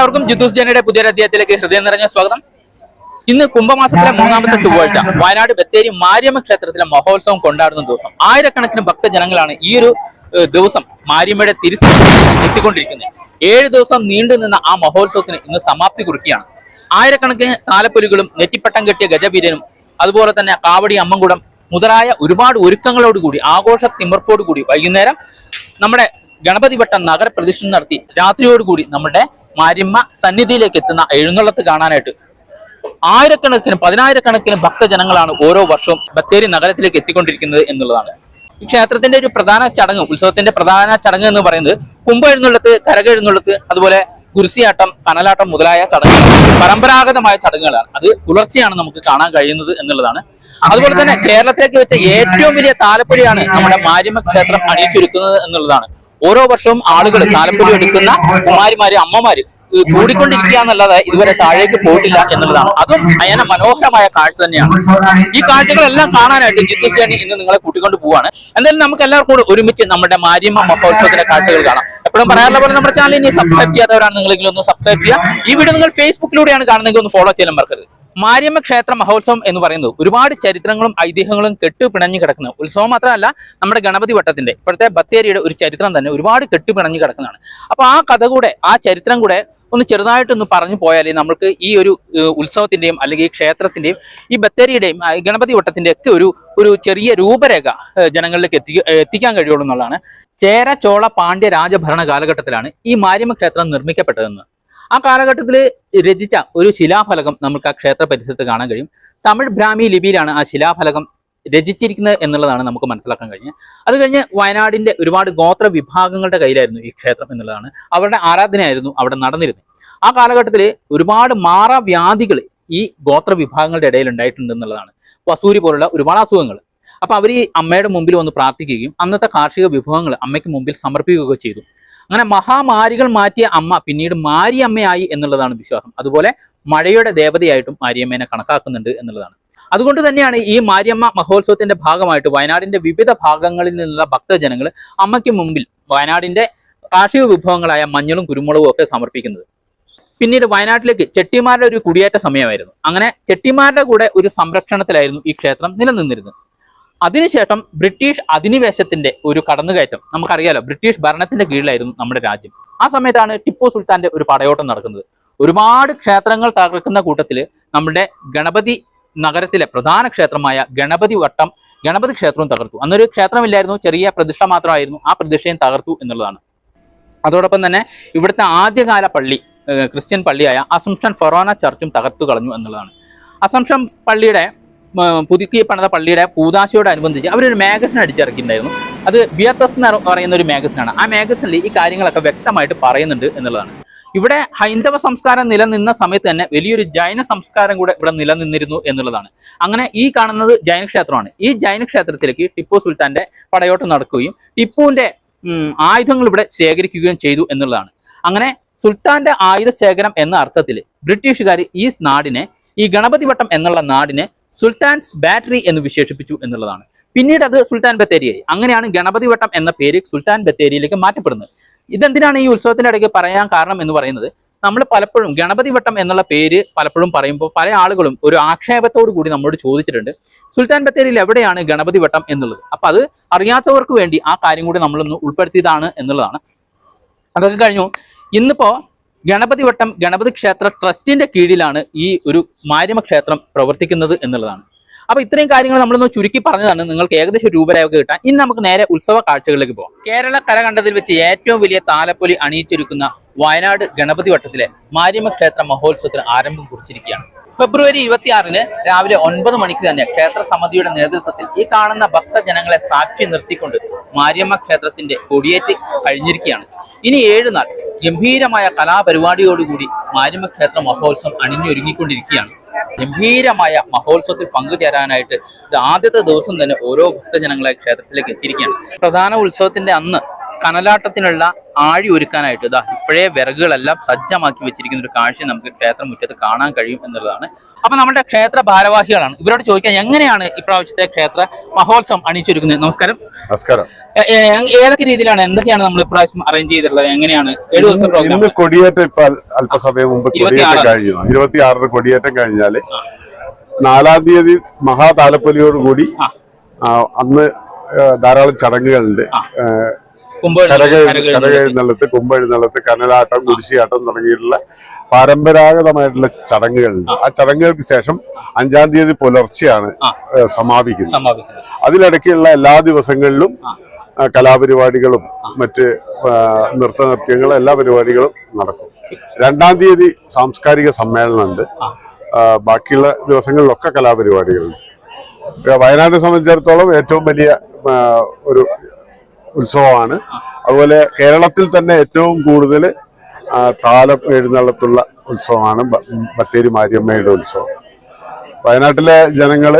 എല്ലാവർക്കും ജിദ്ദൂസ് ജനയുടെ പുതിയൊരു അധ്യായത്തിലേക്ക് ഹൃദയം നിറഞ്ഞ സ്വാഗതം. ഇന്ന് കുംഭമാസത്തിലെ മൂന്നാമത്തെ ചൊവ്വാഴ്ച വയനാട് ബത്തേരി മാരിയമ്മ ക്ഷേത്രത്തിലെ മഹോത്സവം കൊണ്ടാടുന്ന ദിവസം. ആയിരക്കണക്കിന് ഭക്തജനങ്ങളാണ് ഈ ഒരു ദിവസം മാരിയമ്മയുടെ തിരിച്ചു എത്തിക്കൊണ്ടിരിക്കുന്നത്. ഏഴ് ദിവസം നീണ്ടു നിന്ന ആ മഹോത്സവത്തിന് ഇന്ന് സമാപ്തി കുറിക്കുകയാണ്. ആയിരക്കണക്കിന് താലപ്പൊലികളും നെറ്റിപ്പട്ടം കെട്ടിയ ഗജവീരനും അതുപോലെ തന്നെ കാവടി അമ്മൻകുടം മുതലായ ഒരുപാട് ഒരുക്കങ്ങളോടുകൂടി ആഘോഷ തിമർപ്പോടുകൂടി വൈകുന്നേരം നമ്മുടെ ഗണപതി വട്ടം നഗരപ്രദക്ഷിണം നടത്തി രാത്രിയോടുകൂടി നമ്മുടെ മാര്യമ്മ സന്നിധിയിലേക്ക് എത്തുന്ന എഴുന്നള്ളത്ത് കാണാനായിട്ട് ആയിരക്കണക്കിന് പതിനായിരക്കണക്കിന് ഭക്തജനങ്ങളാണ് ഓരോ വർഷവും ബത്തേരി നഗരത്തിലേക്ക് എത്തിക്കൊണ്ടിരിക്കുന്നത് എന്നുള്ളതാണ്. ഈ ക്ഷേത്രത്തിന്റെ ഒരു പ്രധാന ചടങ്ങ് ഉത്സവത്തിന്റെ പ്രധാന ചടങ്ങ് എന്ന് പറയുന്നത് കുമ്പ എഴുന്നള്ളത്ത് കരക എഴുന്നള്ളത്ത് അതുപോലെ കുരിശിയാട്ടം കനലാട്ടം മുതലായ ചടങ്ങുകൾ പരമ്പരാഗതമായ ചടങ്ങുകളാണ്. അത് പുലർച്ചെയാണ് നമുക്ക് കാണാൻ കഴിയുന്നത് എന്നുള്ളതാണ്. അതുപോലെ തന്നെ കേരളത്തിലേക്ക് വെച്ച ഏറ്റവും വലിയ താലപ്പൊലിയാണ് നമ്മുടെ മാരിമ ക്ഷേത്രം അണിയിച്ചൊരുക്കുന്നത് എന്നുള്ളതാണ്. ഓരോ വർഷവും ആളുകൾ താലപ്പൊലി എടുക്കുന്ന കുമാരിമാര് അമ്മമാര് കൂടിക്കൊണ്ടിരിക്കുക എന്നുള്ളത് ഇതുവരെ താഴേക്ക് പോയിട്ടില്ല എന്നുള്ളതാണ്. അതും അയന മനോഹരമായ കാഴ്ച തന്നെയാണ്. ഈ കാഴ്ചകളെല്ലാം കാണാനായിട്ട് ജിത്തു സ്റ്റേണി ഇന്ന് നിങ്ങളെ കൂട്ടിക്കൊണ്ട് പോവാണ്. എന്തായാലും നമുക്ക് എല്ലാവർക്കും കൂടെ ഒരുമിച്ച് നമ്മുടെ മാരിയമ്മ മഹോത്സവത്തിന്റെ കാഴ്ചകൾ കാണാം. എപ്പോഴും പറയാറുള്ള പോലെ നമ്മുടെ ചാനൽ ഇനി സബ്സ്ക്രൈബ് ചെയ്യാത്തവരാണ് നിങ്ങളെങ്കിലും ഒന്ന് സബ്സ്ക്രൈബ് ചെയ്യുക. ഈ വീഡിയോ നിങ്ങൾ ഫേസ്ബുക്കിലൂടെയാണ് കാണുന്നതെങ്കിൽ ഒന്ന് ഫോളോ ചെയ്യാൻ മറക്കരുത്. മാരിയമ്മ ക്ഷേത്ര മഹോത്സവം എന്ന് പറയുന്നത് ഒരുപാട് ചരിത്രങ്ങളും ഐതിഹ്യങ്ങളും കെട്ടു പിണഞ്ഞു കിടക്കുന്ന ഉത്സവം മാത്രമല്ല നമ്മുടെ ഗണപതി വട്ടത്തിന്റെ ഇപ്പോഴത്തെ ബത്തേരിയുടെ ഒരു ചരിത്രം തന്നെ ഒരുപാട് കെട്ടുപിണഞ്ഞു കിടക്കുന്നതാണ്. അപ്പൊ ആ കഥ കൂടെ ആ ചരിത്രം കൂടെ ഒന്ന് ചെറുതായിട്ടൊന്ന് പറഞ്ഞു പോയാലേ നമുക്ക് ഈ ഒരു ഉത്സവത്തിന്റെയും അല്ലെങ്കിൽ ഈ ക്ഷേത്രത്തിന്റെയും ഈ ബത്തേരിയുടെയും ഗണപതി വട്ടത്തിന്റെ ഒക്കെ ഒരു ഒരു ചെറിയ രൂപരേഖ ജനങ്ങളിലേക്ക് എത്തി എത്തിക്കാൻ കഴിയുള്ളൂ എന്നുള്ളതാണ്. ചേര ചോള പാണ്ഡ്യ രാജഭരണ കാലഘട്ടത്തിലാണ് ഈ മാരിയമ്മ ക്ഷേത്രം നിർമ്മിക്കപ്പെട്ടതെന്ന്. ആ കാലഘട്ടത്തിൽ രചിച്ച ഒരു ശിലാഫലകം നമുക്ക് ആ ക്ഷേത്ര പരിസരത്ത് കാണാൻ കഴിയും. തമിഴ് ബ്രാഹ്മി ലിപിയിലാണ് ആ ശിലാഫലകം രചിച്ചിരിക്കുന്നത് എന്നുള്ളതാണ് നമുക്ക് മനസ്സിലാക്കാൻ കഴിഞ്ഞത്. അത് കഴിഞ്ഞ് വയനാടിന്റെ ഒരുപാട് ഗോത്ര വിഭാഗങ്ങളുടെ കയ്യിലായിരുന്നു ഈ ക്ഷേത്രം എന്നുള്ളതാണ്. അവരുടെ ആരാധനയായിരുന്നു അവിടെ നടന്നിരുന്നത്. ആ കാലഘട്ടത്തിൽ ഒരുപാട് മാറാവ്യാധികൾ ഈ ഗോത്ര വിഭാഗങ്ങളുടെ ഇടയിൽ ഉണ്ടായിട്ടുണ്ട് എന്നുള്ളതാണ്. വസൂരി പോലുള്ള ഒരുപാട് അസുഖങ്ങൾ. അപ്പൊ അവർ ഈ അമ്മയുടെ മുമ്പിൽ വന്ന് പ്രാർത്ഥിക്കുകയും അന്നത്തെ കാർഷിക വിഭവങ്ങൾ അമ്മയ്ക്ക് മുമ്പിൽ സമർപ്പിക്കുകയൊക്കെ ചെയ്തു. അങ്ങനെ മഹാമാരികൾ മാറ്റിയ അമ്മ പിന്നീട് മാരിയമ്മയായി എന്നുള്ളതാണ് വിശ്വാസം. അതുപോലെ മഴയുടെ ദേവതയായിട്ടും മാരിയമ്മേനെ കണക്കാക്കുന്നുണ്ട് എന്നുള്ളതാണ്. അതുകൊണ്ട് തന്നെയാണ് ഈ മാരിയമ്മ മഹോത്സവത്തിന്റെ ഭാഗമായിട്ട് വയനാടിന്റെ വിവിധ ഭാഗങ്ങളിൽ നിന്നുള്ള ഭക്തജനങ്ങൾ അമ്മയ്ക്ക് മുമ്പിൽ വയനാടിന്റെ കാർഷിക വിഭവങ്ങളായ മഞ്ഞളും കുരുമുളകും ഒക്കെ സമർപ്പിക്കുന്നത്. പിന്നീട് വയനാട്ടിലേക്ക് ചെട്ടിമാരുടെ ഒരു കുടിയേറ്റ സമയമായിരുന്നു. അങ്ങനെ ചെട്ടിമാരുടെ കൂടെ ഒരു സംരക്ഷണത്തിലായിരുന്നു ഈ ക്ഷേത്രം നിലനിന്നിരുന്നത്. അതിനുശേഷം ബ്രിട്ടീഷ് അധിനിവേശത്തിന്റെ ഒരു കടന്നുകയറ്റം. നമുക്കറിയാലോ ബ്രിട്ടീഷ് ഭരണത്തിന്റെ കീഴിലായിരുന്നു നമ്മുടെ രാജ്യം. ആ സമയത്താണ് ടിപ്പു സുൽത്താന്റെ ഒരു പടയോട്ടം നടക്കുന്നത്. ഒരുപാട് ക്ഷേത്രങ്ങൾ തകർക്കുന്ന കൂട്ടത്തിൽ നമ്മുടെ ഗണപതി നഗരത്തിലെ പ്രധാന ക്ഷേത്രമായ ഗണപതി വട്ടം ഗണപതി ക്ഷേത്രവും തകർത്തു. അന്നൊരു ക്ഷേത്രമില്ലായിരുന്നു ചെറിയ പ്രതിഷ്ഠ മാത്രമായിരുന്നു ആ പ്രതിഷ്ഠയും തകർത്തു എന്നുള്ളതാണ്. അതോടൊപ്പം തന്നെ ഇവിടുത്തെ ആദ്യകാല പള്ളി ക്രിസ്ത്യൻ പള്ളിയായ അസംഷൻ ഫൊറോന ചർച്ചും തകർത്തു കളഞ്ഞു എന്നുള്ളതാണ്. അസംഷൻ പള്ളിയുടെ പുതുക്കി പണിത പള്ളിയുടെ പൂതാശയോടനുബന്ധിച്ച് അവരൊരു മാഗസിൻ അടിച്ചിറക്കിയിട്ടുണ്ടായിരുന്നു. അത് ബിയത്തസ് എന്ന് പറയുന്ന ഒരു മാഗസിനാണ്. ആ മാഗസിനിൽ ഈ കാര്യങ്ങളൊക്കെ വ്യക്തമായിട്ട് പറയുന്നുണ്ട് എന്നുള്ളതാണ്. ഇവിടെ ഹൈന്ദവ സംസ്കാരം നിലനിന്ന സമയത്ത് തന്നെ വലിയൊരു ജൈന സംസ്കാരം കൂടെ ഇവിടെ നിലനിന്നിരുന്നു എന്നുള്ളതാണ്. അങ്ങനെ ഈ കാണുന്നത് ജൈന ക്ഷേത്രമാണ് ഈ ജൈന ക്ഷേത്രത്തിലേക്ക് ടിപ്പു സുൽത്താന്റെ പടയോട്ടം നടക്കുകയും ടിപ്പുവിന്റെ ആയുധങ്ങൾ ഇവിടെ ശേഖരിക്കുകയും ചെയ്തു എന്നുള്ളതാണ്. അങ്ങനെ സുൽത്താന്റെ ആയുധ ശേഖരം എന്ന അർത്ഥത്തിൽ ബ്രിട്ടീഷുകാർ ഈ നാടിനെ ഈ ഗണപതി വട്ടം എന്നുള്ള നാടിനെ സുൽത്താൻസ് ബാറ്ററി എന്ന് വിശേഷിപ്പിച്ചു എന്നുള്ളതാണ്. പിന്നീട് അത് സുൽത്താൻ ബത്തേരിയായി. അങ്ങനെയാണ് ഗണപതി വട്ടം എന്ന പേര് സുൽത്താൻ ബത്തേരിയിലേക്ക് മാറ്റപ്പെടുന്നത്. ഇതെന്തിനാണ് ഈ ഉത്സവത്തിന്റെ ഇടയ്ക്ക് പറയാൻ കാരണം എന്ന് പറയുന്നത്? നമ്മൾ പലപ്പോഴും ഗണപതി വട്ടം എന്നുള്ള പേര് പലപ്പോഴും പറയുമ്പോൾ പല ആളുകളും ഒരു ആക്ഷേപത്തോടു കൂടി നമ്മളോട് ചോദിച്ചിട്ടുണ്ട് സുൽത്താൻ ബത്തേരിയിൽ എവിടെയാണ് ഗണപതി വട്ടം എന്നുള്ളത്? അപ്പൊ അത് അറിയാത്തവർക്ക് വേണ്ടി ആ കാര്യം കൂടി നമ്മളൊന്ന് ഉൾപ്പെടുത്തിയതാണ് എന്നുള്ളതാണ്. അതൊക്കെ കഴിഞ്ഞു. ഇന്നിപ്പോ ഗണപതി വട്ടം ഗണപതി ക്ഷേത്ര ട്രസ്റ്റിന്റെ കീഴിലാണ് ഈ ഒരു മാരിമ ക്ഷേത്രം പ്രവർത്തിക്കുന്നത് എന്നുള്ളതാണ്. അപ്പൊ ഇത്രയും കാര്യങ്ങൾ നമ്മളൊന്ന് ചുരുക്കി പറഞ്ഞതാണ്. നിങ്ങൾക്ക് ഏകദേശം രൂപരേഖ കിട്ടാൻ. ഇനി നമുക്ക് നേരെ ഉത്സവ കാഴ്ചകളിലേക്ക് പോകാം കേരള കര കണ്ടതിൽ വെച്ച് ഏറ്റവും വലിയ താലപ്പൊലി അണിയിച്ചൊരുക്കുന്ന വയനാട് ഗണപതി വട്ടത്തിലെ മാരിമ ക്ഷേത്ര മഹോത്സവത്തിന് ആരംഭം കുറിച്ചിരിക്കുകയാണ്. ഫെബ്രുവരി ഇരുപത്തിയാറിന് രാവിലെ ഒൻപത് മണിക്ക് തന്നെ ക്ഷേത്ര സമിതിയുടെ നേതൃത്വത്തിൽ ഈ കാണുന്ന ഭക്തജനങ്ങളെ സാക്ഷി നിർത്തിക്കൊണ്ട് മാരിയമ്മ ക്ഷേത്രത്തിന്റെ കൊടിയേറ്റ് കഴിഞ്ഞിരിക്കുകയാണ്. ഇനി ഏഴ് നാൾ ഗംഭീരമായ കലാപരിപാടിയോടുകൂടി മാരിയമ്മ ക്ഷേത്ര മഹോത്സവം അണിഞ്ഞൊരുങ്ങിക്കൊണ്ടിരിക്കുകയാണ്. ഗംഭീരമായ മഹോത്സവത്തിൽ പങ്കുചേരാനായിട്ട് ഇത് ആദ്യത്തെ ദിവസം തന്നെ ഓരോ ഭക്തജനങ്ങളെ ക്ഷേത്രത്തിലേക്ക് എത്തിയിരിക്കുകയാണ്. പ്രധാന ഉത്സവത്തിന്റെ അന്ന് കനലാട്ടത്തിനുള്ള ആഴി ഒരുക്കാനായിട്ട് ഇതാ ഇപ്പോഴേ വിറകുകളെല്ലാം സജ്ജമാക്കി വെച്ചിരിക്കുന്ന ഒരു കാഴ്ച നമുക്ക് ക്ഷേത്ര മുറ്റത്ത് കാണാൻ കഴിയും എന്നുള്ളതാണ്. അപ്പൊ നമ്മുടെ ക്ഷേത്ര ഭാരവാഹികളാണ്. ഇവരോട് ചോദിക്കാൻ എങ്ങനെയാണ് ഇപ്രാവശ്യത്തെ ക്ഷേത്ര മഹോത്സവം അണിയിച്ചൊരുക്കുന്നത്? നമസ്കാരം. നമസ്കാരം. ഏതൊക്കെ രീതിയിലാണ് എന്തൊക്കെയാണ് നമ്മൾ ഇപ്രാവശ്യം അറേഞ്ച് ചെയ്തിട്ടുള്ളത്? എങ്ങനെയാണ്? ഏഴു ദിവസം ഇന്ന് കൊടിയേറ്റം ഇപ്പൊ അല്പസമയം മുമ്പ് കൊടിയേറ്റം. കഴിഞ്ഞു. ഇരുപത്തിയാറിന് കൊടിയേറ്റം കഴിഞ്ഞാൽ നാലാം തീയതി മഹാതാലപ്പൊലിയോടുകൂടി അന്ന് ധാരാളം ചടങ്ങുകളുണ്ട്. കരകെഴുന്നള്ളത്ത്. കുമ്പെഴുന്നള്ളത്ത് കനലാട്ടം കുരിശിയാട്ടം തുടങ്ങിയിട്ടുള്ള പരമ്പരാഗതമായിട്ടുള്ള ചടങ്ങുകൾ. ആ. ചടങ്ങുകൾക്ക് ശേഷം അഞ്ചാം തീയതി പുലർച്ചെയാണ് സമാപിക്കുന്നത്. അതിലിടയ്ക്കുള്ള എല്ലാ ദിവസങ്ങളിലും കലാപരിപാടികളും മറ്റ് നൃത്ത നൃത്തനൃത്യങ്ങളും എല്ലാ പരിപാടികളും നടക്കും. രണ്ടാം തീയതി സാംസ്കാരിക സമ്മേളനമുണ്ട്. ബാക്കിയുള്ള ദിവസങ്ങളിലൊക്കെ കലാപരിപാടികളുണ്ട്. വയനാടിനെ സംബന്ധിച്ചിടത്തോളം ഏറ്റവും വലിയ ഒരു ഉത്സവമാണ്. അതുപോലെ കേരളത്തിൽ തന്നെ ഏറ്റവും കൂടുതൽ താലം എഴുന്നള്ളത്തുള്ള ഉത്സവമാണ് ബത്തേരി മാരിയമ്മയുടെ ഉത്സവം. വയനാട്ടിലെ ജനങ്ങൾ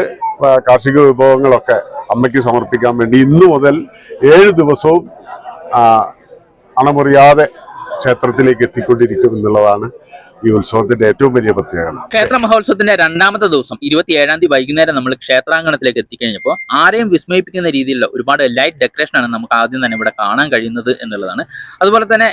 കാർഷിക വിഭവങ്ങളൊക്കെ അമ്മയ്ക്ക് സമർപ്പിക്കാൻ വേണ്ടി ഇന്നു മുതൽ ഏഴ് ദിവസവും അണമുറിയാതെ ക്ഷേത്രത്തിലേക്ക് എത്തിക്കൊണ്ടിരിക്കും എന്നുള്ളതാണ് ഈ ഉത്സവത്തിന്റെ ഏറ്റവും വലിയ പ്രത്യേകത. ക്ഷേത്ര മഹോത്സവത്തിന്റെ രണ്ടാമത്തെ ദിവസം ഇരുപത്തിയേഴാം തീയതി വൈകുന്നേരം നമ്മൾ ക്ഷേത്രാങ്കണത്തിലേക്ക് എത്തിക്കഴിഞ്ഞപ്പോൾ ആരെയും വിസ്മയിപ്പിക്കുന്ന രീതിയിലുള്ള ഒരുപാട് ലൈറ്റ് ഡെക്കറേഷൻ ആണ് നമുക്ക് ആദ്യം തന്നെ ഇവിടെ കാണാൻ കഴിയുന്നത് എന്നുള്ളതാണ്. അതുപോലെ തന്നെ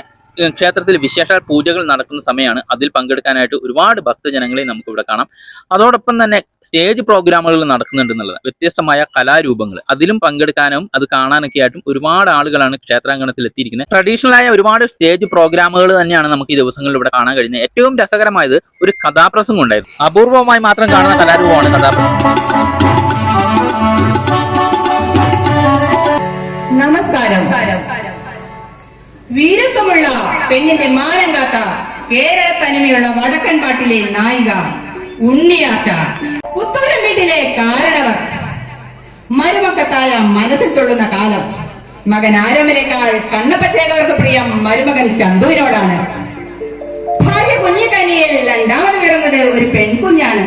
ക്ഷേത്രത്തിൽ വിശേഷാൽ പൂജകൾ നടക്കുന്ന സമയമാണ് അതിൽ പങ്കെടുക്കാനായിട്ട് ഒരുപാട് ഭക്തജനങ്ങളെ നമുക്ക് ഇവിടെ കാണാം. അതോടൊപ്പം തന്നെ സ്റ്റേജ് പ്രോഗ്രാമുകൾ നടക്കുന്നുണ്ട് എന്നുള്ളത് വ്യത്യസ്തമായ കലാരൂപങ്ങൾ. അതിലും പങ്കെടുക്കാനും അത് കാണാനൊക്കെ ആയിട്ടും ഒരുപാട് ആളുകളാണ് ക്ഷേത്രാങ്കണത്തിൽ എത്തിയിരിക്കുന്നത്. ട്രഡീഷണൽ ആയ ഒരുപാട് സ്റ്റേജ് പ്രോഗ്രാമുകൾ തന്നെയാണ് നമുക്ക് ഈ ദിവസങ്ങളിൽ ഇവിടെ കാണാൻ കഴിയുന്നത്. ഏറ്റവും രസകരമായത് ഒരു കഥാപ്രസംഗം ഉണ്ടായിരുന്നു. അപൂർവമായി മാത്രം കാണുന്ന കലാരൂപമാണ് കഥാപ്രസംഗം. നമസ്കാരം. വീരത്വമുള്ള പെണ്ണിന്റെ മാനം കാത്ത കേരള തനിമയുള്ള വടക്കൻ പാട്ടിലെ നായിക ഉണ്ണിയാറ്റ പുത്തൂരം വീട്ടിലെ കാരണവർ. മരുമക്കത്തായ മനസ്സിൽ തൊള്ളുന്ന കാലം. മകൻ ആരമനേക്കാൾ കണ്ണപ്പച്ചേകർക്ക് പ്രിയം മരുമകൻ ചന്തുവിനോടാണ്. ഭാര്യ കുഞ്ഞിക്കനിയിൽ രണ്ടാമത് പിറന്നത് ഒരു പെൺകുഞ്ഞാണ്.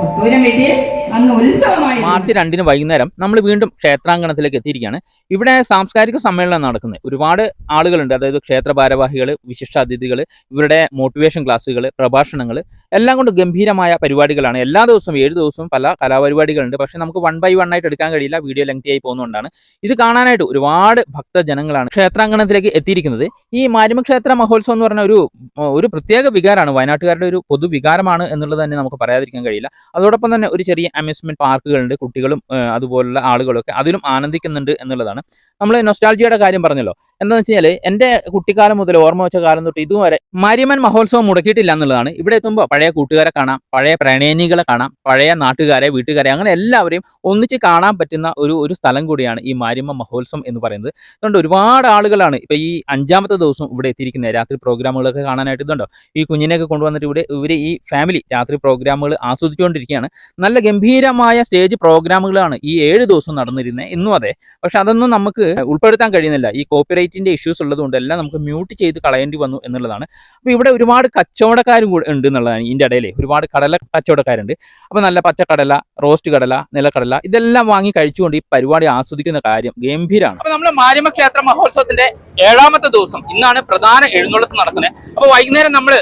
പുത്തൂരം വീട്ടിൽ ഉത്സവമായി മാർച്ച് രണ്ടിന് വൈകുന്നേരം നമ്മൾ വീണ്ടും ക്ഷേത്രാങ്കണത്തിലേക്ക് എത്തിയിരിക്കുകയാണ്. ഇവിടെ സാംസ്കാരിക സമ്മേളനം നടക്കുന്നത്. ഒരുപാട് ആളുകളുണ്ട്. അതായത് ക്ഷേത്ര ഭാരവാഹികൾ വിശിഷ്ട അതിഥികൾ ഇവരുടെ മോട്ടിവേഷൻ ക്ലാസ്സുകൾ പ്രഭാഷണങ്ങൾ എല്ലാം കൊണ്ട് ഗംഭീരമായ പരിപാടികളാണ്. എല്ലാ ദിവസവും ഏഴ് ദിവസവും പല കലാപരിപാടികളുണ്ട്. പക്ഷെ നമുക്ക് വൺ ബൈ വൺ ആയിട്ട് എടുക്കാൻ കഴിയില്ല. വീഡിയോ ലെങ്തി ആയി പോകുന്നതുകൊണ്ടാണ്. ഇത് കാണാനായിട്ട് ഒരുപാട് ഭക്തജനങ്ങളാണ് ക്ഷേത്രാങ്കണത്തിലേക്ക് എത്തിയിരിക്കുന്നത്. ഈ മാരിമക്ഷേത്ര മഹോത്സവം എന്ന് പറഞ്ഞ ഒരു ഒരു പ്രത്യേക വികാരമാണ്. വയനാട്ടുകാരുടെ ഒരു പൊതുവികാരമാണ് എന്നുള്ളത് തന്നെ നമുക്ക് പറയാതിരിക്കാൻ കഴിയില്ല. അതോടൊപ്പം തന്നെ ഒരു ചെറിയ അമ്യൂസ്മെന്റ് പാർക്കുകളുണ്ട് കുട്ടികളും അതുപോലുള്ള ആളുകളൊക്കെ അതിലും ആനന്ദിക്കുന്നുണ്ട് എന്നുള്ളതാണ്. നമ്മൾ നൊസ്റ്റാൾജിയുടെ കാര്യം പറഞ്ഞല്ലോ. എന്താണെന്ന് വെച്ച് കഴിഞ്ഞാൽ എന്റെ കുട്ടിക്കാലം മുതൽ ഓർമ്മ വെച്ച കാലം തൊട്ട് ഇതുവരെ മരിമൻ മഹോത്സവം മുടക്കിയിട്ടില്ല എന്നുള്ളതാണ്. ഇവിടെ എത്തുമ്പോൾ പഴയ കൂട്ടുകാരെ കാണാം പഴയ പ്രണയനികളെ കാണാം പഴയ നാട്ടുകാരെ വീട്ടുകാരെ അങ്ങനെ എല്ലാവരെയും ഒന്നിച്ച് കാണാൻ പറ്റുന്ന ഒരു ഒരു സ്ഥലം കൂടിയാണ് ഈ മാരിയമ്മ മഹോത്സവം എന്ന് പറയുന്നത്. അതുകൊണ്ട് ഒരുപാട് ആളുകളാണ് ഇപ്പൊ ഈ അഞ്ചാമത്തെ ദിവസം ഇവിടെ എത്തിയിരിക്കുന്നത്. രാത്രി പ്രോഗ്രാമുകളൊക്കെ കാണാനായിട്ട് ഇതുണ്ടോ? ഈ കുഞ്ഞിനെയൊക്കെ കൊണ്ടുവന്നിട്ട് ഇവിടെ ഇവർ ഈ ഫാമിലി രാത്രി പ്രോഗ്രാമുകൾ ആസ്വദിച്ചുകൊണ്ടിരിക്കുകയാണ്. നല്ല ഗംഭീരമായ സ്റ്റേജ് പ്രോഗ്രാമുകളാണ് ഈ ഏഴ് ദിവസം നടന്നിരുന്നത് ഇന്നും അതെ. പക്ഷെ അതൊന്നും നമുക്ക് ഉൾപ്പെടുത്താൻ കഴിയുന്നില്ല. ഈ കോപ്പിറൈറ്റിന്റെ ഇഷ്യൂസ് ഉള്ളതുകൊണ്ട് എല്ലാം നമുക്ക് മ്യൂട്ട് ചെയ്ത് കളയേണ്ടി വന്നു എന്നുള്ളതാണ്. അപ്പോൾ ഇവിടെ ഒരുപാട് കച്ചവടക്കാരും കൂടെ ഉണ്ട് എന്നുള്ളതാണ് ഇതിന്റെ ഇടയിൽ ഒരുപാട് കടല കച്ചവടക്കാരുണ്ട്. അപ്പോൾ നല്ല പച്ചക്കടല റോസ്റ്റ് കടല നിലക്കടല ഇതെല്ലാം വാങ്ങി കഴിച്ചുകൊണ്ട് ഈ പരിപാടി ആസ്വദിക്കുന്ന കാര്യം ഗംഭീരമാണ് അപ്പോൾ നമ്മൾ മാരിമ ക്ഷേത്ര മഹോത്സവത്തിന്റെ ഏഴാമത്തെ ദിവസം ഇന്നാണ് പ്രധാന എഴുന്നള്ളത്ത് നടക്കുന്നത് അപ്പോൾ വൈകുന്നേരം നമ്മൾ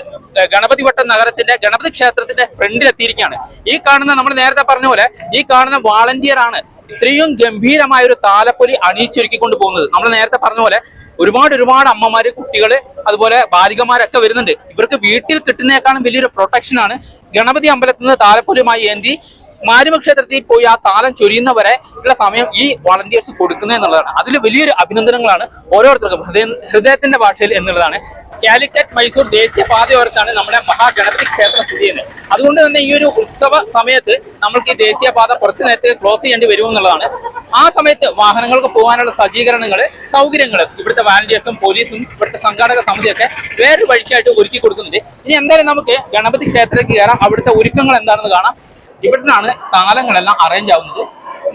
ഗണപതി വട്ടം നഗരത്തിന്റെ ഗണപതി ക്ഷേത്രത്തിന്റെ ഫ്രണ്ടിലെത്തിയിരിക്കുകയാണ് ഈ കാണുന്ന നമ്മൾ നേരത്തെ പറഞ്ഞ പോലെ ഈ കാണുന്ന വാളണ്ടിയർ ആണ് ഇത്രയും ഗംഭീരമായ ഒരു താലപ്പൊലി അണിയിച്ചൊരുക്കിക്കൊണ്ട് പോകുന്നത്. നമ്മൾ നേരത്തെ പറഞ്ഞ പോലെ ഒരുപാട് ഒരുപാട് അമ്മമാര് കുട്ടികൾ അതുപോലെ ബാലികമാരൊക്കെ വരുന്നുണ്ട്. ഇവർക്ക് വീട്ടിൽ കിട്ടുന്നേക്കാളും വലിയൊരു പ്രൊട്ടക്ഷനാണ് ഗണപതി അമ്പലത്തിൽ നിന്ന് താലപ്പൊലിയുമായി ഏന്തി മാരിമ ക്ഷേത്രത്തിൽ പോയി ആ താലം ചൊരിയുന്നവരെ ഉള്ള സമയം ഈ വളണ്ടിയേഴ്സ് കൊടുക്കുന്നത് എന്നുള്ളതാണ്. അതിൽ വലിയൊരു അഭിനന്ദനങ്ങളാണ് ഓരോരുത്തർക്കും. ഹൃദയ ഹൃദയത്തിന്റെ ഭാഷയിൽ എന്നുള്ളതാണ്. കാലിക്കറ്റ് മൈസൂർ ദേശീയ പാതയോരത്താണ് നമ്മുടെ മഹാഗണപതി ക്ഷേത്രം സ്ഥിതി ചെയ്യുന്നത്. അതുകൊണ്ട് തന്നെ ഈ ഒരു ഉത്സവ സമയത്ത് നമ്മൾക്ക് ഈ ദേശീയപാത കുറച്ച് നേരത്തെ ക്ലോസ് ചെയ്യേണ്ടി വരും എന്നുള്ളതാണ്. ആ സമയത്ത് വാഹനങ്ങൾക്ക് പോകാനുള്ള സജ്ജീകരണങ്ങൾ സൗകര്യങ്ങൾ ഇവിടുത്തെ വാലന്റിയേഴ്സും പോലീസും ഇവിടുത്തെ സംഘാടക സമിതിയൊക്കെ വേറൊരു വഴിക്കായിട്ട് ഒരുക്കി കൊടുക്കുന്നുണ്ട്. ഇനി എന്തായാലും നമുക്ക് ഗണപതി ക്ഷേത്രത്തിലേക്ക് കയറാം. അവിടുത്തെ ഒരുക്കങ്ങൾ എന്താണെന്ന് കാണാം. ഇവിടുന്നാണ് താലങ്ങളെല്ലാം അറേഞ്ച് ആവുന്നത്.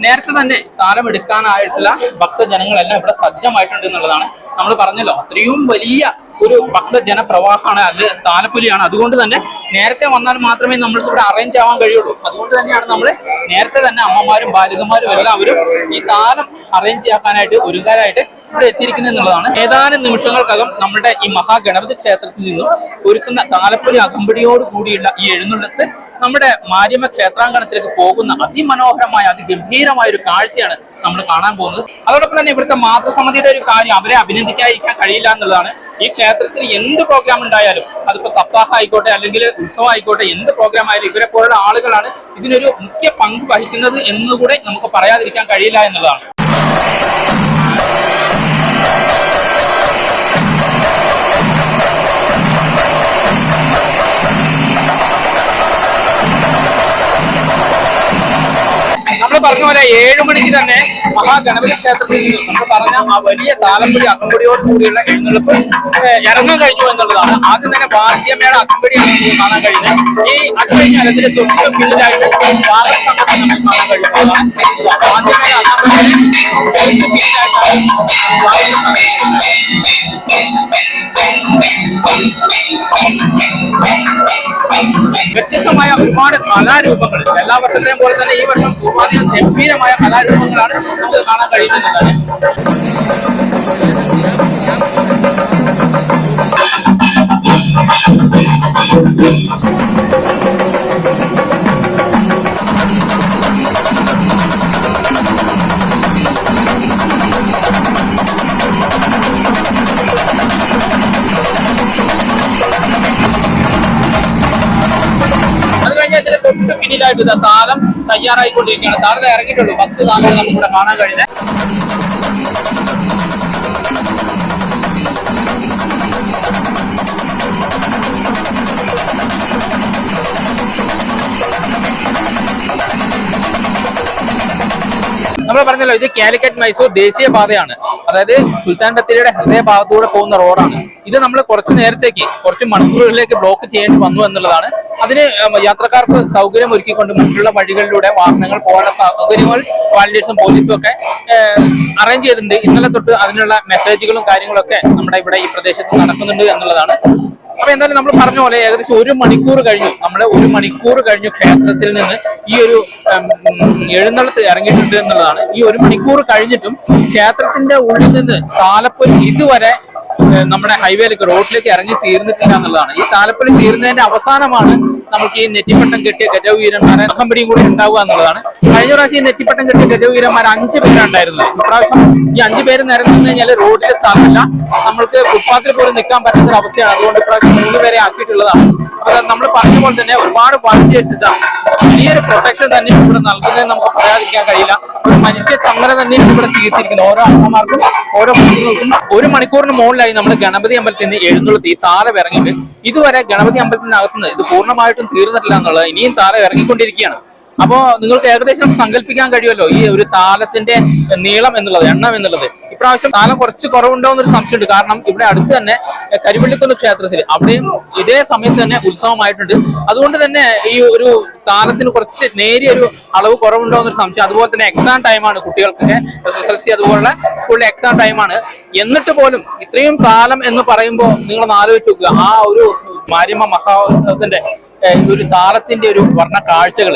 നേരത്തെ തന്നെ താലം എടുക്കാനായിട്ടുള്ള ഭക്തജനങ്ങളെല്ലാം ഇവിടെ സജ്ജമായിട്ടുണ്ട് എന്നുള്ളതാണ് നമ്മൾ പറഞ്ഞല്ലോ. അത്രയും വലിയ ഒരു ഭക്തജന പ്രവാഹമാണ് അത് താലപ്പൊലിയാണ്. അതുകൊണ്ട് തന്നെ നേരത്തെ വന്നാൽ മാത്രമേ നമ്മൾക്ക് ഇവിടെ അറേഞ്ച് ആവാൻ കഴിയുള്ളൂ. അതുകൊണ്ട് തന്നെയാണ് നമ്മൾ നേരത്തെ തന്നെ അമ്മമാരും ബാലികമാരും എല്ലാവരും ഈ താലം അറേഞ്ച് ആക്കാനായിട്ട് ഒരുങ്ങാനായിട്ട് ഇവിടെ എത്തിയിരിക്കുന്നത് എന്നുള്ളതാണ്. ഏതാനും നിമിഷങ്ങൾക്കകം നമ്മുടെ ഈ മഹാഗണപതി ക്ഷേത്രത്തിൽ നിന്നും ഒരുക്കുന്ന താലപ്പൊലി അകമ്പടിയോട് കൂടിയുള്ള ഈ എഴുന്നള്ളത്ത് നമ്മുടെ മാരിയമ്മ ക്ഷേത്രാങ്കണത്തിലേക്ക് പോകുന്ന അതിമനോഹരമായ അതിഗംഭീരമായ ഒരു കാഴ്ചയാണ് നമ്മൾ കാണാൻ പോകുന്നത്. അതോടൊപ്പം തന്നെ ഇവിടുത്തെ മാതൃസമിതിയുടെ ഒരു കാര്യം അവരെ അഭിനന്ദിക്കാതിരിക്കാൻ കഴിയില്ല എന്നുള്ളതാണ്. ഈ ക്ഷേത്രത്തിൽ എന്ത് പ്രോഗ്രാം ഉണ്ടായാലും അതിപ്പോ സപ്താഹ ആയിക്കോട്ടെ അല്ലെങ്കിൽ ഉത്സവം ആയിക്കോട്ടെ എന്ത് പ്രോഗ്രാം ആയാലും ഇവരെ പോലുള്ള ആളുകളാണ് ഇതിനൊരു മുഖ്യ പങ്ക് വഹിക്കുന്നത് എന്നുകൂടെ നമുക്ക് പറയാതിരിക്കാൻ കഴിയില്ല എന്നുള്ളതാണ്. പറഞ്ഞ പോലെ ഏഴു മണിക്ക് തന്നെ മഹാഗണപതി ക്ഷേത്രത്തിൽ നമ്മൾ പറഞ്ഞ ആ വലിയ താലപ്പൊലി അക്കമ്പടിയോട് കൂടിയുള്ള എഴുന്നള്ളിപ്പ് ഇറങ്ങാൻ കഴിഞ്ഞു എന്നുള്ളതാണ്. ആദ്യം തന്നെ വാദ്യമേള അക്കമ്പടിയാണ് കാണാൻ കഴിഞ്ഞത് ഈ അക്കഴിഞ്ഞ അതിന്റെ തൊട്ട് പിന്നിലായിട്ട് ഭാരത സംഘം വ്യത്യസ്തമായ ഒരുപാട് കലാരൂപങ്ങൾ. എല്ലാ വർഷത്തെയും പോലെ തന്നെ ഈ വർഷം പൂർവാധികം ഗംഭീരമായ കലാരൂപങ്ങളാണ് നമുക്ക് കാണാൻ കഴിയുന്നത്. അത് ഇതിന്റെ തൊട്ട് പിന്നിലായിട്ട് ഇതാ താലം തയ്യാറായിക്കൊണ്ടിരിക്കുകയാണ്. താരത്തെ ഇറങ്ങിയിട്ടുള്ളൂ. ഫസ്റ്റ് താലം നമുക്ക് ഇവിടെ കാണാൻ കഴിയുന്നത്. നമ്മൾ പറഞ്ഞല്ലോ ഇത് കാലിക്കറ്റ് മൈസൂർ ദേശീയ പാതയാണ് അതായത് സുൽത്താൻ ബത്തേരിയുടെ ഹൃദയഭാഗത്തൂടെ പോകുന്ന റോഡാണ്. ഇത് നമ്മൾ കുറച്ച് നേരത്തേക്ക് കുറച്ച് മണിക്കൂറുകളിലേക്ക് ബ്ലോക്ക് ചെയ്യേണ്ടി വന്നു എന്നുള്ളതാണ്. അതിന് യാത്രക്കാർക്ക് സൗകര്യം ഒരുക്കിക്കൊണ്ട് മറ്റുള്ള വഴികളിലൂടെ വാഹനങ്ങൾ പോകാനുള്ള സൗകര്യങ്ങൾ വാലിഡേഴ്സും പോലീസും ഒക്കെ അറേഞ്ച് ചെയ്തിട്ടുണ്ട്. ഇന്നലെ തൊട്ട് അതിനുള്ള മെസ്സേജുകളും കാര്യങ്ങളൊക്കെ നമ്മുടെ ഇവിടെ ഈ പ്രദേശത്ത് നടക്കുന്നുണ്ട് എന്നുള്ളതാണ്. അപ്പൊ എന്തായാലും നമ്മൾ പറഞ്ഞ പോലെ ഏകദേശം ഒരു മണിക്കൂർ കഴിഞ്ഞു. നമ്മൾ ഒരു മണിക്കൂർ കഴിഞ്ഞു ക്ഷേത്രത്തിൽ നിന്ന് ഈ ഒരു എഴുന്നള്ളത്ത് ഇറങ്ങിയിട്ടുണ്ട് എന്നുള്ളതാണ്. ഈ ഒരു മണിക്കൂർ കഴിഞ്ഞിട്ടും ക്ഷേത്രത്തിന്റെ ഉള്ളിൽ നിന്ന് താലപ്പൊലി ഇതുവരെ നമ്മുടെ ഹൈവേയിലേക്ക് റോഡിലേക്ക് ഇറങ്ങി തീർന്നിട്ടില്ല എന്നുള്ളതാണ്. ഈ താലപ്പൊലി തീർന്നതിന്റെ അവസാനമാണ് നമുക്ക് ഈ നെറ്റിപ്പട്ടം കെട്ടിയ ഗജവീരന്മാരെ അഹമ്പടിയും കൂടി ഉണ്ടാവുക എന്നുള്ളതാണ്. കഴിഞ്ഞ പ്രാവശ്യം ഈ നെറ്റിപ്പട്ടം കെട്ടിയ ഗജവീരന്മാർ അഞ്ച് പേരുണ്ടായിരുന്നത്. ഇപ്രാവശ്യം ഈ അഞ്ചു പേര് നിരന്നു കഴിഞ്ഞാൽ റോഡിൽ സ്ഥലമില്ല നമ്മൾക്ക് ഫുട്പാത്തിൽ പോലും നിൽക്കാൻ പറ്റുന്ന ഒരു അവസ്ഥയാണ്. അതുകൊണ്ട് ഇപ്രാവശ്യം മൂന്ന് പേരെ ആക്കിയിട്ടുള്ളതാണ്. നമ്മൾ പറഞ്ഞ പോലെ തന്നെ ഒരുപാട് വളണ്ടിയേഴ്സ് ഇതാണ് വലിയൊരു പ്രൊട്ടക്ഷൻ തന്നെ ഇവിടെ നൽകുന്നത് നമുക്ക് പറയാതിരിക്കാൻ കഴിയില്ല. ഒരു മനുഷ്യ ചങ്ങല തന്നെ ഇവിടെ തീർത്തിരിക്കുന്നു ഓരോ അമ്മമാർക്കും ഓരോ കുട്ടികൾക്കും ഒരു മണിക്കൂറിന് മുകളിലായി നമ്മൾ ഗണപതി അമ്പലത്തിൽ നിന്ന് എഴുന്നള്ളത്തി താരം ഇറങ്ങിയിട്ട് ഇതുവരെ ഗണപതി അമ്പലത്തിനകത്തുനിന്ന് ഇത് പൂർണമായിട്ടും തീർന്നിട്ടില്ല എന്നുള്ളത് ഇനിയും താരം ഇറങ്ങിക്കൊണ്ടിരിക്കുകയാണ് അപ്പോ നിങ്ങൾക്ക് ഏകദേശം സങ്കല്പിക്കാൻ കഴിയുമല്ലോ ഈ ഒരു താലത്തിന്റെ നീളം എന്നുള്ളത് എണ്ണം എന്നുള്ളത്. ഇപ്രാവശ്യം താലം കുറച്ച് കുറവുണ്ടോ എന്നൊരു സംശയമുണ്ട്. കാരണം ഇവിടെ അടുത്ത് തന്നെ കരിവള്ളിക്കുന്ന് ക്ഷേത്രത്തിൽ അവിടെയും ഇതേ സമയത്ത് തന്നെ ഉത്സവമായിട്ടുണ്ട്. അതുകൊണ്ട് തന്നെ ഈ ഒരു താലത്തിന് കുറച്ച് നേരിയ ഒരു അളവ് കുറവുണ്ടോ എന്നൊരു സംശയം. അതുപോലെ തന്നെ എക്സാം ടൈമാണ് കുട്ടികൾക്കൊക്കെ എസ് എസ് എൽ സി അതുപോലുള്ള സ്കൂളിലെ എക്സാം ടൈമാണ് എന്നിട്ട് പോലും ഇത്രയും താലം എന്ന് പറയുമ്പോൾ നിങ്ങളൊന്ന് ആലോചിച്ച് നോക്കുക. ആ ഒരു മാര്യമ്മ മഹോത്സവത്തിന്റെ ഒരു താളത്തിന്റെ ഒരു വർണ കാഴ്ചകൾ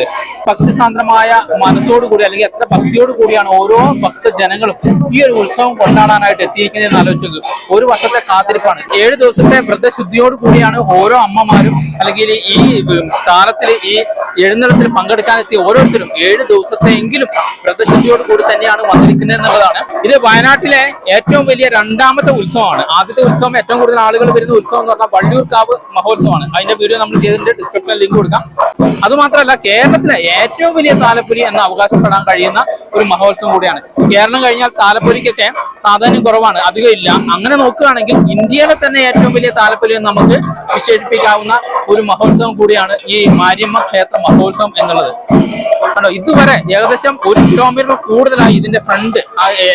ഭക്തിസാന്ദ്രമായ മനസ്സോടുകൂടി അല്ലെങ്കിൽ എത്ര ഭക്തിയോട് കൂടിയാണ് ഓരോ ഭക്തജനങ്ങളും ഈ ഒരു ഉത്സവം കൊണ്ടാടാനായിട്ട് എത്തിയിരിക്കുന്നതെന്ന് ആലോചിച്ചത് ഒരു വർഷത്തെ കാത്തിരിപ്പാണ്. ഏഴ് ദിവസത്തെ വ്രതശുദ്ധിയോട് കൂടിയാണ് ഓരോ അമ്മമാരും അല്ലെങ്കിൽ ഈ താളത്തിൽ ഈ എഴുന്നള്ളത്തിൽ പങ്കെടുക്കാനെത്തിയ ഓരോരുത്തരും ഏഴ് ദിവസത്തെയെങ്കിലും വ്രതശുദ്ധിയോട് കൂടി തന്നെയാണ് വന്നിരിക്കുന്നത് എന്നുള്ളതാണ്. ഇത് വയനാട്ടിലെ ഏറ്റവും വലിയ രണ്ടാമത്തെ ഉത്സവമാണ്. ആദ്യത്തെ ഉത്സവം ഏറ്റവും കൂടുതൽ ആളുകൾ വരുന്ന ഉത്സവം എന്ന് പറഞ്ഞാൽ വള്ളിയൂർക്കാവ് മഹോത്സവമാണ്. അതിന്റെ വീഡിയോ നമ്മൾ ചെയ്തതിന്റെ ഡിസ്ക്രിപ്ഷനിൽ ലിങ്ക് കൊടുക്കാം. അതുമാത്രമല്ല കേരളത്തിലെ ഏറ്റവും വലിയ താലപ്പൊലി എന്ന് അവകാശപ്പെടാൻ കഴിയുന്ന ഒരു മഹോത്സവം കൂടിയാണ്. കേരളം കഴിഞ്ഞാൽ താലപ്പൊലിക്കൊക്കെ പ്രാധാന്യം കുറവാണ്. അധികം ഇല്ല. അങ്ങനെ നോക്കുകയാണെങ്കിൽ ഇന്ത്യയിലെ തന്നെ ഏറ്റവും വലിയ താലപ്പൊലി എന്ന് നമുക്ക് വിശേഷിപ്പിക്കാവുന്ന ഒരു മഹോത്സവം കൂടിയാണ് ഈ മാര്യമ്മ ക്ഷേത്ര മഹോത്സവം എന്നുള്ളത്. കണ്ടോ ഇതുവരെ ഏകദേശം ഒരു കിലോമീറ്റർ കൂടുതലായി ഇതിന്റെ ഫ്രണ്ട്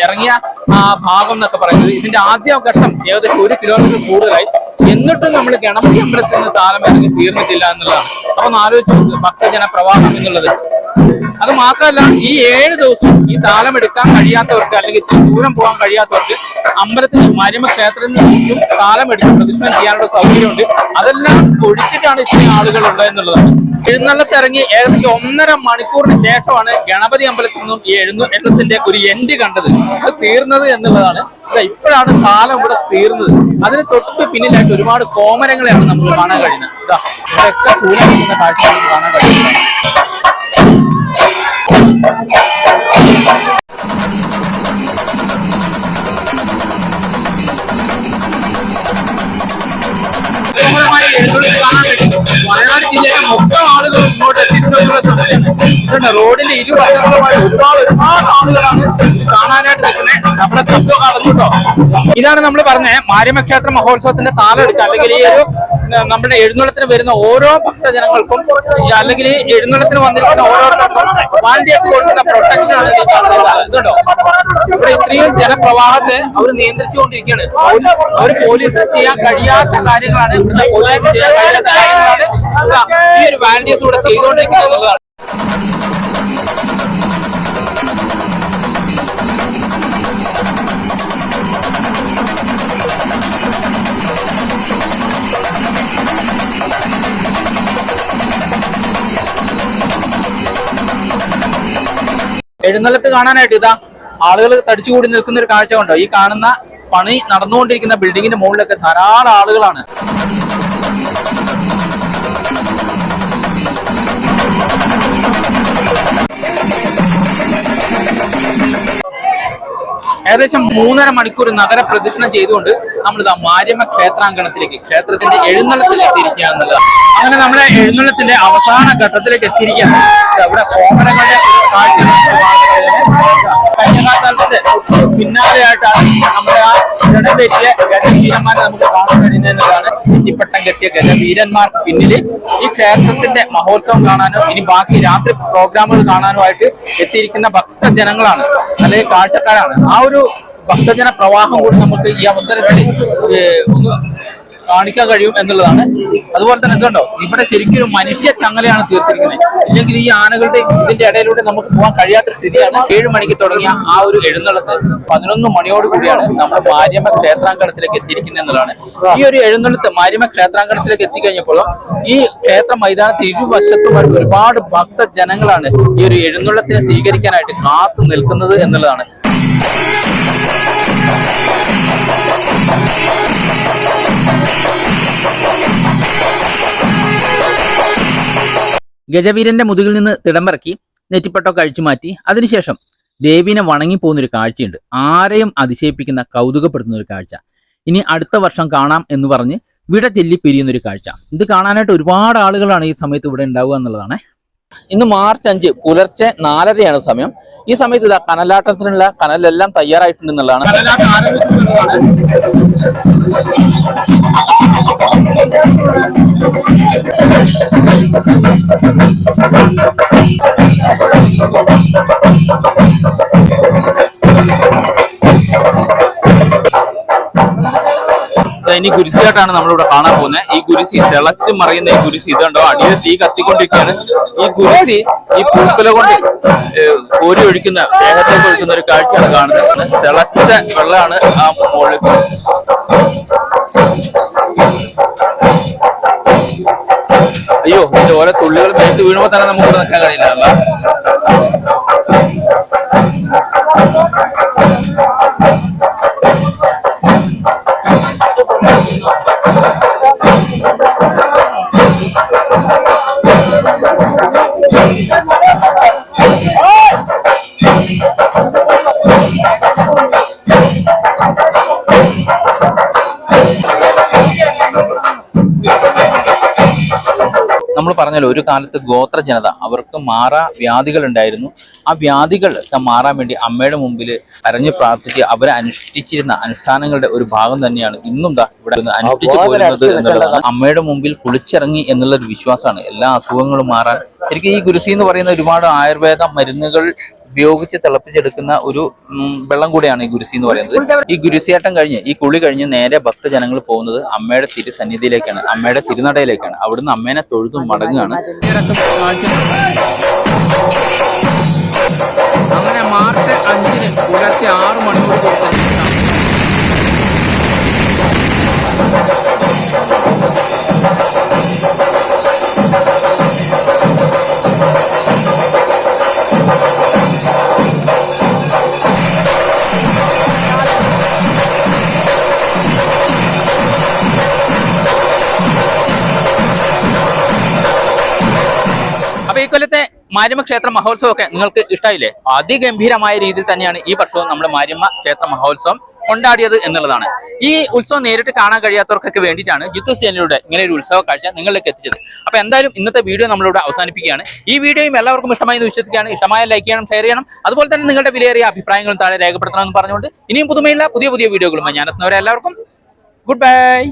ഇറങ്ങിയ ആ ഭാഗം എന്നൊക്കെ പറയുന്നത്. ഇതിന്റെ ആദ്യ ഘട്ടം ഏകദേശം ഒരു കിലോമീറ്റർ കൂടുതലായി എന്നിട്ടും നമ്മൾ ഗണപതി അമ്പലത്തിൽ നിന്ന് താലം ഇറങ്ങി തീർന്നിട്ടില്ല എന്നുള്ളതാണ്. അപ്പൊ ഒന്ന് ആലോചിച്ച് ഭക്തജന പ്രവാഹം എന്നുള്ളത്. അത് മാത്രമല്ല ഈ ഏഴ് ദിവസം ഈ താലം എടുക്കാൻ കഴിയാത്തവർക്ക് അല്ലെങ്കിൽ ഇത്തിരി ദൂരം പോകാൻ കഴിയാത്തവർക്ക് അമ്പലത്തിന് മരുമ ക്ഷേത്രത്തിൽ നിന്നും താലം എടുത്ത് പ്രദക്ഷിണം ചെയ്യാനുള്ള സൗകര്യമുണ്ട്. അതെല്ലാം ഒഴിച്ചിട്ടാണ് ഇത്രയും ആളുകൾ ഉള്ളത് എന്നുള്ളതാണ് എഴുന്നള്ളത്തിറങ്ങി ഏകദേശം ഒന്നര മണിക്കൂറിന് ശേഷമാണ് ഗണപതി അമ്പലത്തിൽ നിന്നും ഈ എഴുന്നള്ളത്തിന്റെ ഒരു എൻഡ് കണ്ടത്. അത് തീർന്നത് എന്നുള്ളതാണ്. ഇപ്പോഴാണ് താലം ഇവിടെ തീർന്നത്. അതിന് തൊട്ട് പിന്നിലായിട്ട് ഒരുപാട് കോമരങ്ങളെയാണ് നമുക്ക് കാണാൻ കഴിയുന്നത്. കാഴ്ച കാണാൻ കഴിയുന്നത്. വയനാട് ജില്ലയിലെ മൊത്തം ആളുകൾ ഇങ്ങോട്ട് എത്തിയിട്ടുള്ള ഇതുണ്ട് റോഡിന്റെ ഇരുവശങ്ങളുമായി ഒരുപാട് ഒരുപാട് ആളുകളാണ് ഇതാണ് നമ്മൾ പറഞ്ഞ മാരിമക്ഷേത്ര ക്ഷേത്ര മഹോത്സവത്തിന്റെ താലെടുക്കുക അല്ലെങ്കിൽ ഈ ഒരു നമ്മുടെ എഴുന്നള്ളത്തിന് വരുന്ന ഓരോ ഭക്തജനങ്ങൾക്കും അല്ലെങ്കിൽ എഴുന്നള്ളത്തിന് വന്നിരിക്കുന്ന ഓരോരുത്തർക്കും വാളണ്ടിയേഴ്സ് കൊടുക്കുന്ന പ്രൊട്ടക്ഷൻ ആണ് ഇതുണ്ടോ? ഇവിടെ ഇത്രയും ജനപ്രവാഹത്തെ അവർ നിയന്ത്രിച്ചുകൊണ്ടിരിക്കുകയാണ്. അവർ പോലീസിന് ചെയ്യാൻ കഴിയാത്ത കാര്യങ്ങളാണ് ഇവിടുത്തെ പോലീസിന് ചെയ്യാൻ കഴിയാത്ത കാര്യങ്ങളാണ് ഈ ഒരു വാളണ്ടിയേഴ്സ് ഇവിടെ ചെയ്തുകൊണ്ടിരിക്കുന്നത് എന്നുള്ളതാണ്. എഴുന്നള്ളത്ത് കാണാനായിട്ട് ഇതാ ആളുകൾ തടിച്ചുകൂടി നിൽക്കുന്ന ഒരു കാഴ്ച കണ്ടോ? ഈ കാണുന്ന പണി നടന്നുകൊണ്ടിരിക്കുന്ന ബിൽഡിങ്ങിന്റെ മുകളിലൊക്കെ ധാരാളം ആളുകളാണ്. ഏകദേശം മൂന്നര മണിക്കൂർ നഗര പ്രദക്ഷിണം ചെയ്തുകൊണ്ട് നമ്മൾ ഇതാ മാര്യമ്മ ക്ഷേത്രാങ്കണത്തിലേക്ക് ക്ഷേത്രത്തിന്റെ എഴുന്നള്ളത്തിലേക്ക് എത്തിയിരിക്കുക എന്നുള്ളതാണ് അങ്ങനെ നമ്മുടെ എഴുന്നള്ളത്തിന്റെ അവസാന ഘട്ടത്തിലേക്ക് എത്തിയിരിക്കുകയാണ്. അവിടെ കോമരങ്ങളുടെ കാഴ്ച. പിന്നാലെയായിട്ടാണ് നമ്മുടെ ആ ഗണപറ്റിയ ഗജവീരന്മാരെ നമുക്ക് കാണാൻ കഴിയുന്നതാണ് നെറ്റിപ്പട്ടം കെട്ടിയ ഗജവീരന്മാർ പിന്നിൽ. ഈ ക്ഷേത്രത്തിന്റെ മഹോത്സവം കാണാനോ ഇനി ബാക്കി രാത്രി പ്രോഗ്രാമുകൾ കാണാനോ ആയിട്ട് എത്തിയിരിക്കുന്ന ഭക്തജനങ്ങളാണ് അല്ലെങ്കിൽ കാഴ്ചക്കാരാണ്. ആ ഒരു ഭക്തജന പ്രവാഹം കൂടി നമുക്ക് ഈ അവസരത്തിൽ ഒന്ന് കാണിക്കാൻ കഴിയും എന്നുള്ളതാണ്. അതുപോലെ തന്നെ എന്തുണ്ടോ ഇവിടെ ശരിക്കും ഒരു മനുഷ്യ ചങ്ങലയാണ് തീർത്തിരിക്കുന്നത്. ഇല്ലെങ്കിൽ ഈ ആനകളുടെ ഇതിന്റെ ഇടയിലൂടെ നമുക്ക് പോകാൻ കഴിയാത്ത സ്ഥിതിയാണ് ഏഴ് മണിക്ക് തുടങ്ങിയ ആ ഒരു എഴുന്നള്ളത്ത്. പതിനൊന്ന് മണിയോട് കൂടിയാണ് നമ്മൾ മാര്യമ്മ ക്ഷേത്രാങ്കണത്തിലേക്ക് എത്തിയിരിക്കുന്നത് എന്നുള്ളതാണ്. ഈ ഒരു എഴുന്നള്ളത്ത് മാര്യമ്മ ക്ഷേത്രാങ്കണത്തിലേക്ക് എത്തിക്കഴിഞ്ഞപ്പോൾ ഈ ക്ഷേത്ര മൈതാനത്ത് ഇരുവശത്തുമായിട്ട് ഒരുപാട് ഭക്തജനങ്ങളാണ് ഈ ഒരു എഴുന്നള്ളത്തിനെ സ്വീകരിക്കാനായിട്ട് കാത്തു നിൽക്കുന്നത് എന്നുള്ളതാണ്. ഗജവീരന്റെ മുതുകിൽ നിന്ന് തിടമ്പിറക്കി നെറ്റിപ്പട്ടൊക്കെ അഴിച്ചു മാറ്റി. അതിനുശേഷം ദേവീനെ വണങ്ങി പോകുന്ന ഒരു കാഴ്ചയുണ്ട്. ആരെയും അതിശയിപ്പിക്കുന്ന കൗതുകപ്പെടുത്തുന്ന ഒരു കാഴ്ച. ഇനി അടുത്ത വർഷം കാണാം എന്ന് പറഞ്ഞ് വിട ചെല്ലി പിരിയുന്ന ഒരു കാഴ്ച. ഇത് കാണാനായിട്ട് ഒരുപാട് ആളുകളാണ് ഈ സമയത്ത് ഇവിടെ ഉണ്ടാവുക എന്നുള്ളതാണ്. ഇന്ന് മാർച്ച് അഞ്ച് പുലർച്ചെ നാലരയാണ് സമയം. ഈ സമയത്ത് ഇതാ കനലാട്ടത്തിനുള്ള കനലെല്ലാം തയ്യാറായിട്ടുണ്ട് എന്നുള്ളതാണ്. കനലാട്ടം ഇനി കുരിശിയായിട്ടാണ് നമ്മളിവിടെ കാണാൻ പോകുന്നത് ഈ കുരിശി തിളച്ച് മറിയുന്ന ഈ കുരിശി ഇതുണ്ടോ? അടിയിൽ തീ കത്തിക്കൊണ്ടിരിക്കുകയാണ്. ഈ കുരിശി ഈ പൂക്കല കൊണ്ട് കോരി ഒഴിക്കുന്ന ദേഹത്തേക്ക് ഒഴിക്കുന്ന ഒരു കാഴ്ചയാണ് കാണുന്നത്. തിളച്ച വെള്ളമാണ് ആ മുകളിൽ. അയ്യോ ഇതിന്റെ ഓരോ തുള്ളികൾ മേത്ത് വീഴുമ്പോ തന്നെ നമുക്ക് നിൽക്കാൻ കഴിയില്ല നമ്മൾ പറഞ്ഞല്ലോ ഒരു കാലത്ത് ഗോത്ര ജനത അവർക്ക് മാറാ വ്യാധികൾ ഉണ്ടായിരുന്നു. ആ വ്യാധികൾ മാറാൻ വേണ്ടി അമ്മയുടെ മുമ്പിൽ കരഞ്ഞു പ്രാർത്ഥിച്ച് അവരെ അനുഷ്ഠിച്ചിരുന്ന അനുഷ്ഠാനങ്ങളുടെ ഒരു ഭാഗം തന്നെയാണ് ഇന്നും ഇവിടെ അനുഷ്ഠിച്ചു പോരുന്നത് എന്നുള്ളതാണ് അമ്മയുടെ മുമ്പിൽ കുളിച്ചിറങ്ങി എന്നുള്ള ഒരു വിശ്വാസമാണ്. എല്ലാ അസുഖങ്ങളും മാറാൻ. ശരിക്കും ഈ ഗുരുസി എന്ന് പറയുന്ന ഒരുപാട് ആയുർവേദ മരുന്നുകൾ ഉപയോഗിച്ച് തിളപ്പിച്ചെടുക്കുന്ന ഒരു വെള്ളം കൂടിയാണ് ഈ ഗുരുസി എന്ന് പറയുന്നത്. ഈ ഗുരുസിയാട്ടം കഴിഞ്ഞ് ഈ കുളി കഴിഞ്ഞ് നേരെ ഭക്തജനങ്ങൾ പോകുന്നത് അമ്മയുടെ തിരുസന്നിധിയിലേക്കാണ്. അമ്മയുടെ തിരുനടയിലേക്കാണ്. അവിടുന്ന് അമ്മേനെ തൊഴുതും മടങ്ങുകയാണ്. അങ്ങനെ മാർച്ച് മാര്യമ്മ ക്ഷേത്ര മഹോത്സവം ഒക്കെ നിങ്ങൾക്ക് ഇഷ്ടമായില്ലേ അതിഗംഭീരമായ രീതിയിൽ തന്നെയാണ് ഈ വർഷവും നമ്മുടെ മാര്യമ്മ ക്ഷേത്ര മഹോത്സവം കൊണ്ടാടിയത് എന്നുള്ളതാണ്. ഈ ഉത്സവം നേരിട്ട് കാണാൻ കഴിയാത്തവർക്കൊക്കെ വേണ്ടിയിട്ടാണ് ജിത്തു ചാനലിലൂടെ ഇങ്ങനെ ഒരു ഉത്സവ കാഴ്ച നിങ്ങളിലേക്ക് എത്തിച്ചത്. അപ്പൊ എന്തായാലും ഇന്നത്തെ വീഡിയോ നമ്മളിവിടെ അവസാനിപ്പിക്കുകയാണ്. ഈ വീഡിയോയും എല്ലാവർക്കും ഇഷ്ടമായി എന്ന് വിശ്വസിക്കുകയാണ്. ഇഷ്ടമായ ലൈക്ക് ചെയ്യണം ഷെയർ ചെയ്യണം. അതുപോലെ തന്നെ നിങ്ങളുടെ വിലയേറിയ അഭിപ്രായങ്ങളും താഴെ രേഖപ്പെടുത്തണമെന്ന് പറഞ്ഞുകൊണ്ട് ഇനിയും പുതുമയുള്ള പുതിയ പുതിയ വീഡിയോകളുമായി ഞാനെത്തുന്നവരെ എല്ലാവർക്കും ഗുഡ് ബൈ.